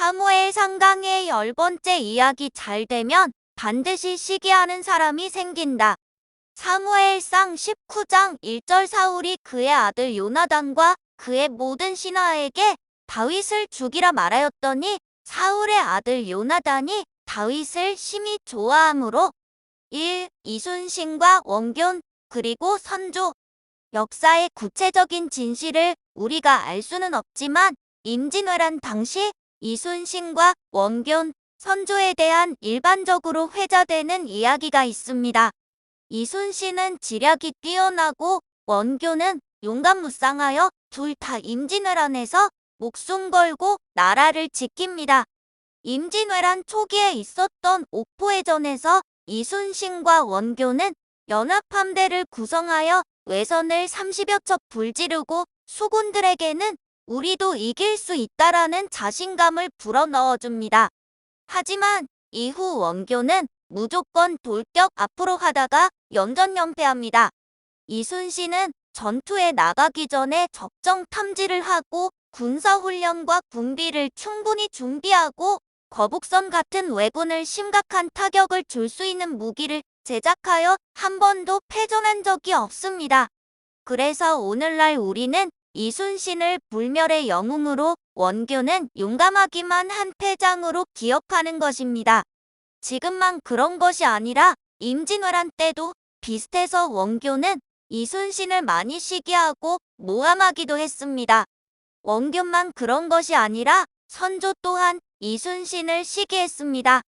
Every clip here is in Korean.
사무엘 상강의 열 번째 이야기 잘 되면 반드시 시기하는 사람이 생긴다. 사무엘상 19장 1절 사울이 그의 아들 요나단과 그의 모든 신하에게 다윗을 죽이라 말하였더니 사울의 아들 요나단이 다윗을 심히 좋아하므로 1. 이순신과 원균 그리고 선조 역사의 구체적인 진실을 우리가 알 수는 없지만 임진왜란 당시 이순신과 원균, 선조에 대한 일반적으로 회자되는 이야기가 있습니다. 이순신은 지략이 뛰어나고 원균은 용감무쌍하여 둘 다 임진왜란 에서 목숨 걸고 나라를 지킵니다. 임진왜란 초기에 있었던 옥포해전에서 이순신과 원교는 연합함대를 구성하여 외선을 30여 척 불지르고 수군들에게는 우리도 이길 수 있다라는 자신감을 불어넣어줍니다. 하지만 이후 원교는 무조건 돌격 앞으로 하다가 연전연패합니다. 이순신은 전투에 나가기 전에 적정 탐지를 하고 군사훈련과 군비를 충분히 준비하고 거북선 같은 왜군을 심각한 타격을 줄 수 있는 무기를 제작하여 한 번도 패전한 적이 없습니다. 그래서 오늘날 우리는 이순신을 불멸의 영웅으로 원교는 용감하기만 한 패장으로 기억하는 것입니다. 지금만 그런 것이 아니라 임진왜란 때도 비슷해서 원교는 이순신을 많이 시기하고 모함하기도 했습니다. 원균만 그런 것이 아니라 선조 또한 이순신을 시기했습니다.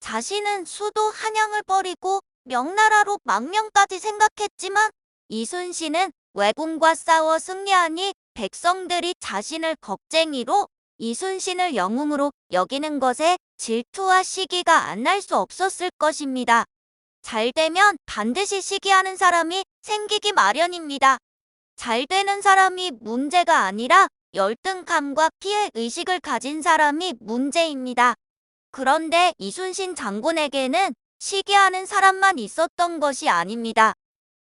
자신은 수도 한양을 버리고 명나라로 망명까지 생각했지만 이순신은 왜군과 싸워 승리하니 백성들이 자신을 겁쟁이로 이순신을 영웅으로 여기는 것에 질투와 시기가 안 날 수 없었을 것입니다. 잘 되면 반드시 시기하는 사람이 생기기 마련입니다. 잘 되는 사람이 문제가 아니라 열등감과 피해 의식을 가진 사람이 문제입니다. 그런데 이순신 장군에게는 시기하는 사람만 있었던 것이 아닙니다.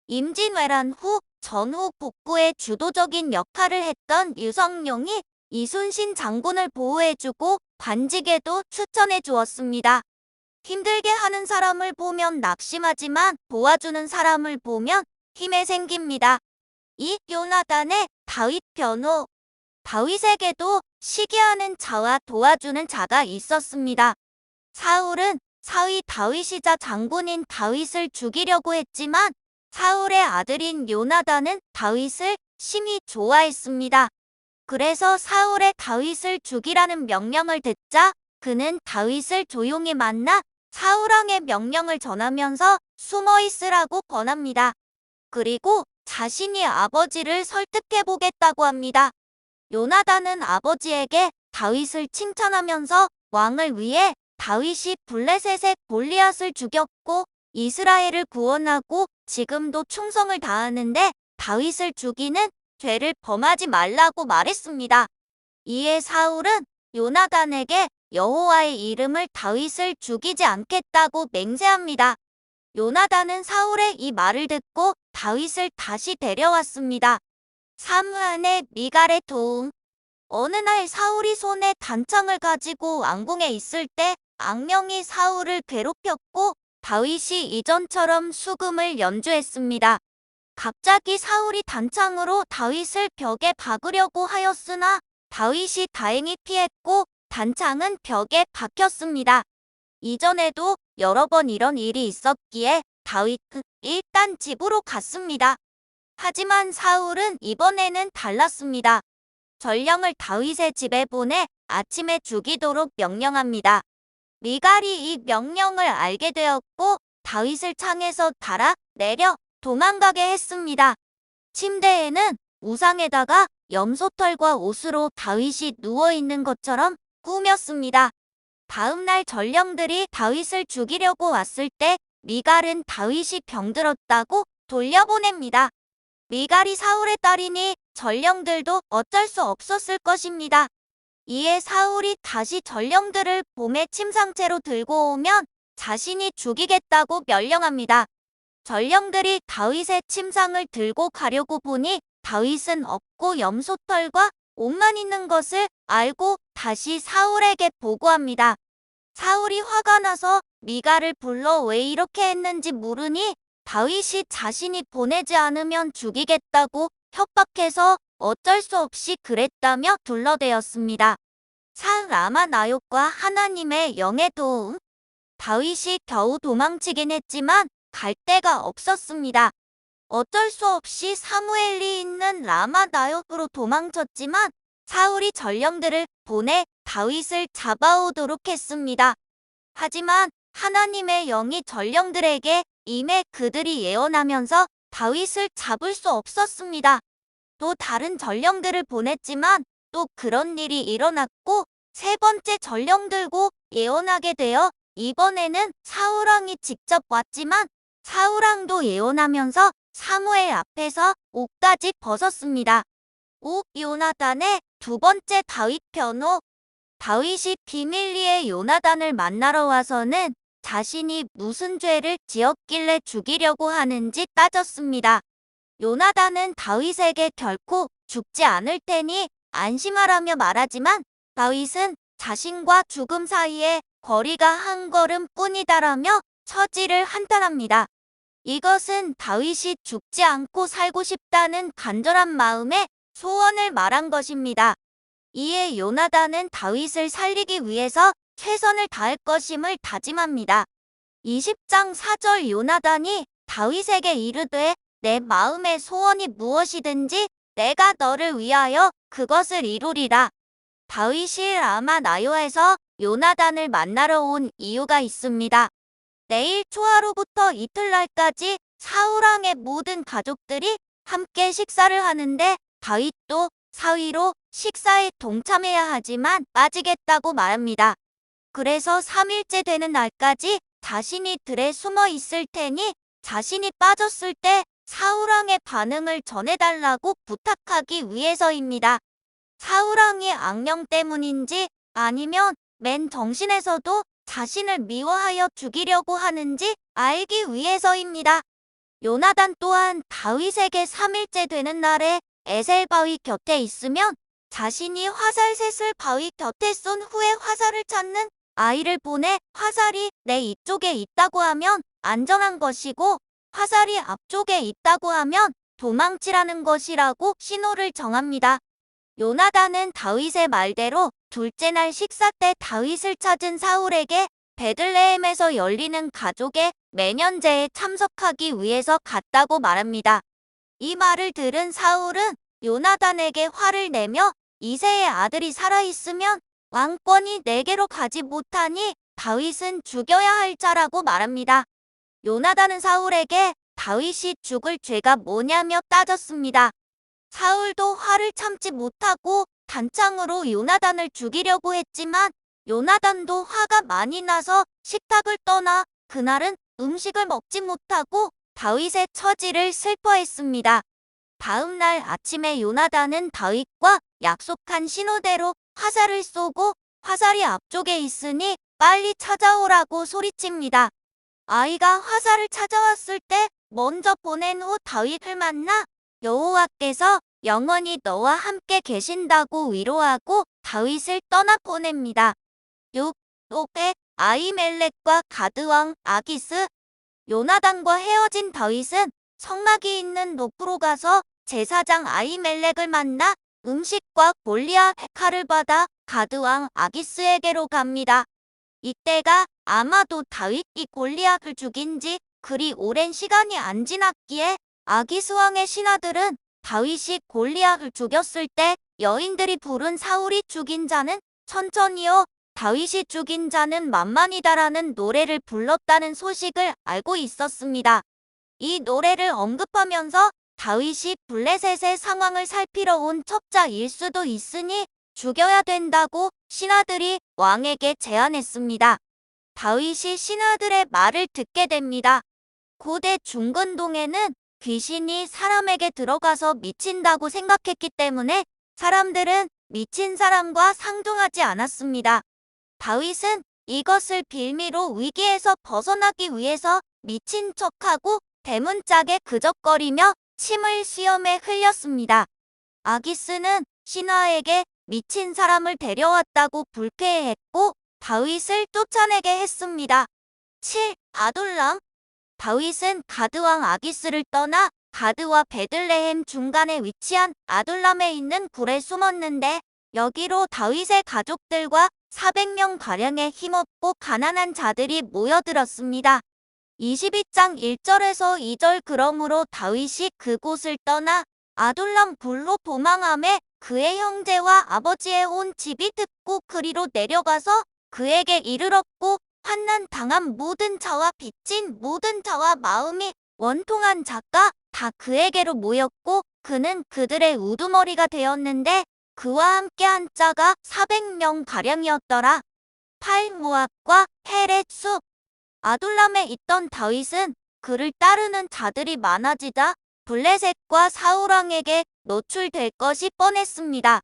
임진왜란 후 전후 복구에 주도적인 역할을 했던 유성룡이 이순신 장군을 보호해주고 관직에도 추천해 주었습니다. 힘들게 하는 사람을 보면 낙심하지만 도와주는 사람을 보면 힘에 생깁니다. 이 요나단의 다윗 변호 다윗에게도 시기하는 자와 도와주는 자가 있었습니다. 사울은 사위 다윗이자 장군인 다윗을 죽이려고 했지만 사울의 아들인 요나단은 다윗을 심히 좋아했습니다. 그래서 사울의 다윗을 죽이라는 명령을 듣자 그는 다윗을 조용히 만나 사울왕의 명령을 전하면서 숨어 있으라고 권합니다. 그리고 자신이 아버지를 설득해 보겠다고 합니다. 요나단은 아버지에게 다윗을 칭찬하면서 왕을 위해 다윗이 블레셋의 골리앗을 죽였고 이스라엘을 구원하고 지금도 충성을 다하는데 다윗을 죽이는 죄를 범하지 말라고 말했습니다. 이에 사울은 요나단에게 여호와의 이름을 다윗을 죽이지 않겠다고 맹세합니다. 요나단은 사울의 이 말을 듣고 다윗을 다시 데려왔습니다. 사무안의 미갈의 도움. 어느 날 사울이 손에 단창을 가지고 왕궁에 있을 때 악령이 사울을 괴롭혔고 다윗이 이전처럼 수금을 연주했습니다. 갑자기 사울이 단창으로 다윗을 벽에 박으려고 하였으나 다윗이 다행히 피했고 단창은 벽에 박혔습니다. 이전에도 여러 번 이런 일이 있었기에 다윗은 일단 집으로 갔습니다. 하지만 사울은 이번에는 달랐습니다. 전령을 다윗의 집에 보내 아침에 죽이도록 명령합니다. 미갈이 이 명령을 알게 되었고 다윗을 창에서 달아 내려 도망가게 했습니다. 침대에는 우상에다가 염소털과 옷으로 다윗이 누워 있는 것처럼 꾸몄습니다. 다음 날 전령들이 다윗을 죽이려고 왔을 때 미갈은 다윗이 병들었다고 돌려보냅니다. 미갈이 사울의 딸이니 전령들도 어쩔 수 없었을 것입니다. 이에 사울이 다시 전령들을 봄에 침상채로 들고 오면 자신이 죽이겠다고 명령합니다. 전령들이 다윗의 침상을 들고 가려고 보니 다윗은 없고 염소털과 옷만 있는 것을 알고 다시 사울에게 보고합니다. 사울이 화가 나서 미가를 불러 왜 이렇게 했는지 물으니 다윗이 자신이 보내지 않으면 죽이겠다고 협박해서 어쩔 수 없이 그랬다며 둘러대었습니다. 산 라마 나욕과 하나님의 영의 도움. 다윗이 겨우 도망치긴 했지만 갈 데가 없었습니다. 어쩔 수 없이 사무엘이 있는 라마 나욕으로 도망쳤지만 사울이 전령들을 보내 다윗을 잡아오도록 했습니다. 하지만 하나님의 영이 전령들에게 임해 그들이 예언하면서 다윗을 잡을 수 없었습니다. 또 다른 전령들을 보냈지만 또 그런 일이 일어났고 세 번째 전령 들고 예언하게 되어 이번에는 사울왕이 직접 왔지만 사울왕도 예언하면서 사무엘 앞에서 옷까지 벗었습니다. 옥 요나단의 두 번째 다윗 변호 다윗이 비밀리에 요나단을 만나러 와서는 자신이 무슨 죄를 지었길래 죽이려고 하는지 따졌습니다. 요나단은 다윗에게 결코 죽지 않을 테니 안심하라며 말하지만 다윗은 자신과 죽음 사이에 거리가 한 걸음 뿐이다라며 처지를 한탄합니다. 이것은 다윗이 죽지 않고 살고 싶다는 간절한 마음에 소원을 말한 것입니다. 이에 요나단은 다윗을 살리기 위해서 최선을 다할 것임을 다짐합니다. 20장 4절 요나단이 다윗에게 이르되 내 마음의 소원이 무엇이든지 내가 너를 위하여 그것을 이루리라. 다윗이 라마 나요에서 요나단을 만나러 온 이유가 있습니다. 내일 초하루부터 이틀날까지 사울왕의 모든 가족들이 함께 식사를 하는데 다윗도 사위로 식사에 동참해야 하지만 빠지겠다고 말합니다. 그래서 3일째 되는 날까지 자신이 들에 숨어 있을 테니 자신이 빠졌을 때 사울왕의 반응을 전해달라고 부탁하기 위해서입니다. 사울왕의 악령 때문인지 아니면 맨 정신에서도 자신을 미워하여 죽이려고 하는지 알기 위해서입니다. 요나단 또한 다윗에게 3일째 되는 날에 에셀 바위 곁에 있으면 자신이 화살셋을 바위 곁에 쏜 후에 화살을 찾는 아이를 보내 화살이 내 이쪽에 있다고 하면 안전한 것이고 화살이 앞쪽에 있다고 하면 도망치라는 것이라고 신호를 정합니다. 요나단은 다윗의 말대로 둘째 날 식사 때 다윗을 찾은 사울에게 베들레헴에서 열리는 가족의 매년제에 참석하기 위해서 갔다고 말합니다. 이 말을 들은 사울은 요나단에게 화를 내며 이세의 아들이 살아있으면 왕권이 내게로 가지 못하니 다윗은 죽여야 할 자라고 말합니다. 요나단은 사울에게 다윗이 죽을 죄가 뭐냐며 따졌습니다. 사울도 화를 참지 못하고 단창으로 요나단을 죽이려고 했지만 요나단도 화가 많이 나서 식탁을 떠나 그날은 음식을 먹지 못하고 다윗의 처지를 슬퍼했습니다. 다음 날 아침에 요나단은 다윗과 약속한 신호대로 화살을 쏘고 화살이 앞쪽에 있으니 빨리 찾아오라고 소리칩니다. 아이가 화살을 찾아왔을 때 먼저 보낸 후 다윗을 만나 여호와께서 영원히 너와 함께 계신다고 위로하고 다윗을 떠나 보냅니다. 6. 또에 아이멜렉과 가드왕 아기스 요나단과 헤어진 다윗은 성막이 있는 노프로 가서 제사장 아이멜렉을 만나 음식과 골리앗 칼을 받아 가드왕 아기스에게로 갑니다. 이때가 아마도 다윗이 골리앗을 죽인 지 그리 오랜 시간이 안 지났기에 아기스 왕의 신하들은 다윗이 골리앗을 죽였을 때 여인들이 부른 사울이 죽인 자는 천천히요 다윗이 죽인 자는 만만이다라는 노래를 불렀다는 소식을 알고 있었습니다. 이 노래를 언급하면서 다윗이 블레셋의 상황을 살피러 온 첩자일 수도 있으니 죽여야 된다고 신하들이 왕에게 제안했습니다. 다윗이 신하들의 말을 듣게 됩니다. 고대 중근동에는 귀신이 사람에게 들어가서 미친다고 생각했기 때문에 사람들은 미친 사람과 상종하지 않았습니다. 다윗은 이것을 빌미로 위기에서 벗어나기 위해서 미친 척하고 대문짝에 그적거리며 침을 수염에 흘렸습니다. 아기스는 신하에게 미친 사람을 데려왔다고 불쾌해했고 다윗을 쫓아내게 했습니다. 7. 아둘람 다윗은 가드왕 아기스를 떠나 가드와 베들레헴 중간에 위치한 아둘람에 있는 굴에 숨었는데 여기로 다윗의 가족들과 400명 가량의 힘없고 가난한 자들이 모여들었습니다. 22장 1절에서 2절 그러므로 다윗이 그곳을 떠나 아둘람 굴로 도망함에 그의 형제와 아버지의 온 집이 듣고 그리로 내려가서 그에게 이르렀고 환난 당한 모든 자와 빚진 모든 자와 마음이 원통한 자가 다 그에게로 모였고 그는 그들의 우두머리가 되었는데 그와 함께 한 자가 400명 가량이었더라. 팔모압과 헤렛 숲 아둘람에 있던 다윗은 그를 따르는 자들이 많아지자 블레셋과 사우랑에게 노출될 것이 뻔했습니다.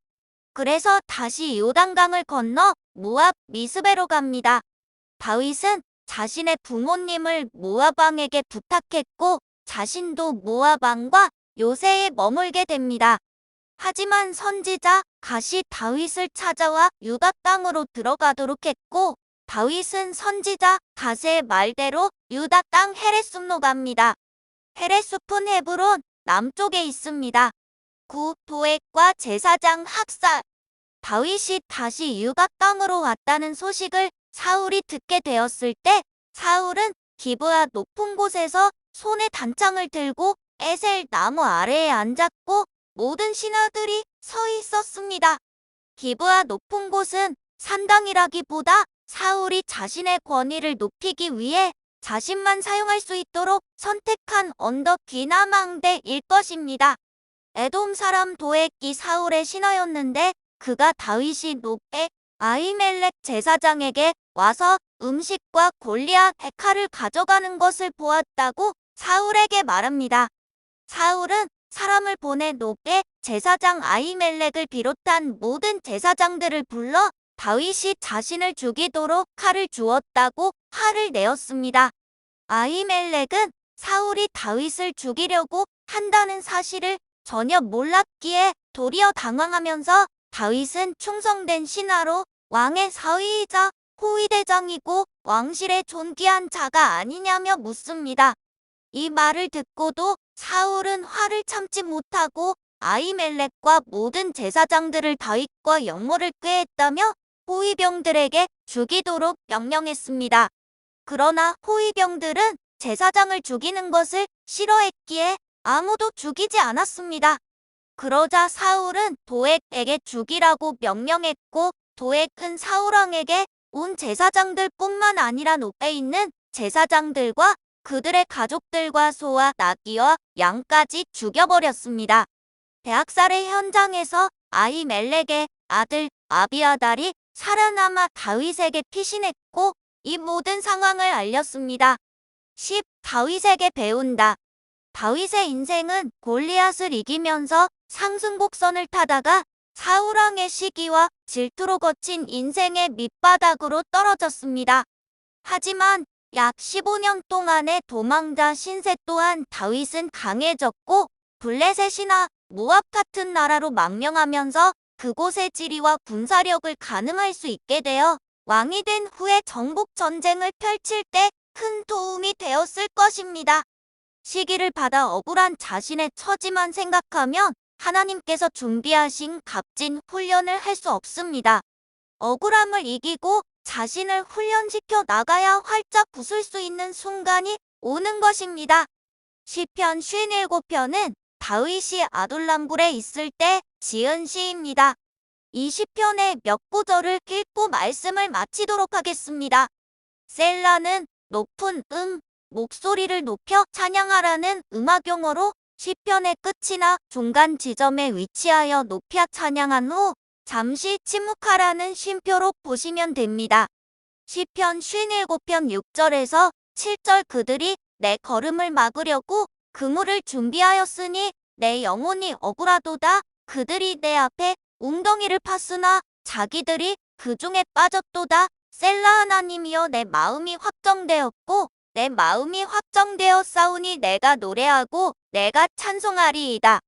그래서 다시 요단강을 건너 모압 미스베로 갑니다. 다윗은 자신의 부모님을 모압왕에게 부탁했고 자신도 모압왕과 요새에 머물게 됩니다. 하지만 선지자 가시 다윗을 찾아와 유다 땅으로 들어가도록 했고 다윗은 선지자 가세의 말대로 유다 땅 헤레숲로 갑니다. 헤레숲은 헤브론 남쪽에 있습니다. 구 도액과 제사장 학살 다윗이 다시 유다 땅으로 왔다는 소식을 사울이 듣게 되었을 때 사울은 기브아 높은 곳에서 손에 단창을 들고 에셀 나무 아래에 앉았고 모든 신하들이 서 있었습니다. 기브아 높은 곳은 산당이라기보다 사울이 자신의 권위를 높이기 위해 자신만 사용할 수 있도록 선택한 언덕 귀나망대일 것입니다. 에돔 사람 도액이 사울의 신하였는데 그가 다윗이 높에 아이멜렉 제사장에게 와서 음식과 골리앗 백화를 가져가는 것을 보았다고 사울에게 말합니다. 사울은 사람을 보내 높에 제사장 아이멜렉을 비롯한 모든 제사장들을 불러 다윗이 자신을 죽이도록 칼을 주었다고 화를 내었습니다. 아이멜렉은 사울이 다윗을 죽이려고 한다는 사실을 전혀 몰랐기에 도리어 당황하면서 다윗은 충성된 신하로 왕의 사위이자 호위대장이고 왕실의 존귀한 자가 아니냐며 묻습니다. 이 말을 듣고도 사울은 화를 참지 못하고 아이멜렉과 모든 제사장들을 다윗과 영모를 꾀했다며 호위병들에게 죽이도록 명령했습니다. 그러나 호위병들은 제사장을 죽이는 것을 싫어했기에 아무도 죽이지 않았습니다. 그러자 사울은 도액에게 죽이라고 명령했고 도액은 사울왕에게 온 제사장들뿐만 아니라 높에 있는 제사장들과 그들의 가족들과 소와 나귀와 양까지 죽여버렸습니다. 대학살의 현장에서 아이멜렉의 아들 아비아달이 살아남아 다윗에게 피신했고 이 모든 상황을 알렸습니다. 10. 다윗에게 배운다. 다윗의 인생은 골리앗을 이기면서 상승곡선을 타다가 사울왕의 시기와 질투로 거친 인생의 밑바닥으로 떨어졌습니다. 하지만 약 15년 동안의 도망자 신세 또한 다윗은 강해졌고 블레셋이나 모압 같은 나라로 망명하면서 그곳의 지리와 군사력을 가능할 수 있게 되어 왕이 된 후에 정복 전쟁을 펼칠 때 큰 도움이 되었을 것입니다. 시기를 받아 억울한 자신의 처지만 생각하면 하나님께서 준비하신 값진 훈련을 할 수 없습니다. 억울함을 이기고 자신을 훈련시켜 나가야 활짝 웃을 수 있는 순간이 오는 것입니다. 시편 57편은 다윗이 아둘람굴에 있을 때 지은 시입니다. 이 시편의 몇 구절을 읽고 말씀을 마치도록 하겠습니다. 셀라는 높은 음, 목소리를 높여 찬양하라는 음악 용어로 시편의 끝이나 중간 지점에 위치하여 높여 찬양한 후 잠시 침묵하라는 쉼표로 보시면 됩니다. 시편 57편 6절에서 7절 그들이 내 걸음을 막으려고 그물을 준비하였으니 내 영혼이 억울하도다. 그들이 내 앞에 웅덩이를 팠으나 자기들이 그 중에 빠졌도다. 셀라 하나님이여 내 마음이 확정되었고 내 마음이 확정되어 싸우니 내가 노래하고 내가 찬송하리이다.